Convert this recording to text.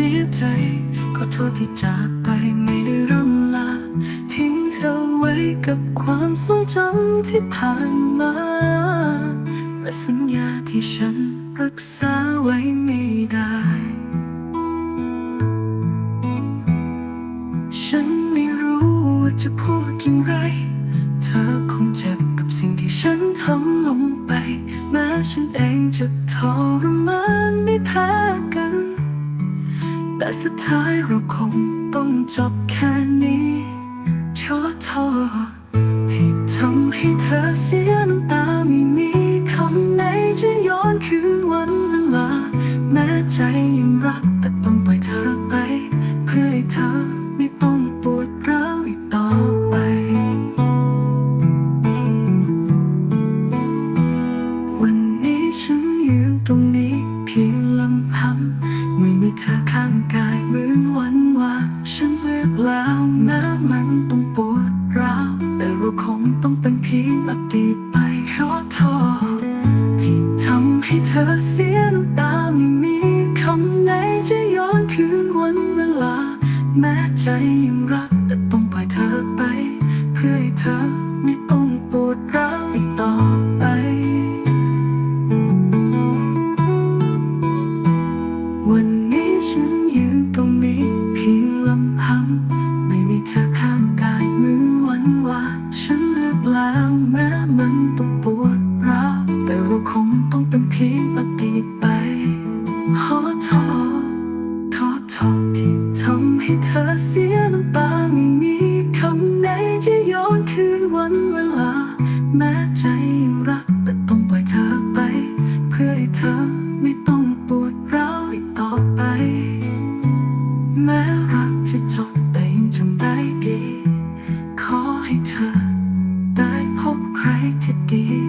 สียใจขอโทษที่จากไปไม่ได้ร่ำลา ทิ้งเธอไว้กับความทรงจำที่ผ่านมา และสัญญาที่ฉันรักษาไว้ไม่ได้ ฉันไม่รู้ว่าจะพูดอย่างไร เธอคงเจ็บกับสิ่งที่ฉันทำลงไป แม้ฉันเองจะทรมานไม่แพ้กัน แต่สุดท้ายเราคงต้องจบแค่นี้ขอโทษที่ทำให้เธอเสียน้ำตาไม่มีคำไหนจะย้อนคืนวันเวลา แม้ใจยังรัก ลือกแล้วแม้มันต้องปวดร้าวแต่เราคงต้องเป็นเพียงอดีตไปขอโทษที่ทำให้เธอเสียน้ำตาไม่มีคำไหนจะย้อนคืนวันเวลา แม้ใจยังรัก ต้องเป็นเพียงอดีตไปขอโทษขอโทษที่ทำให้เธอเสียน้ำตาไม่มีคำไหนจะย้อนคืนวันเวลา แม้ใจยังรักแต่ต้องปล่อยเธอไป เพื่อให้เธอไม่ต้องปวดร้าวอีกต่อไป แม้รักจะจบแต่ยังจำได้ดี ขอให้เธอได้พบใครที่ดี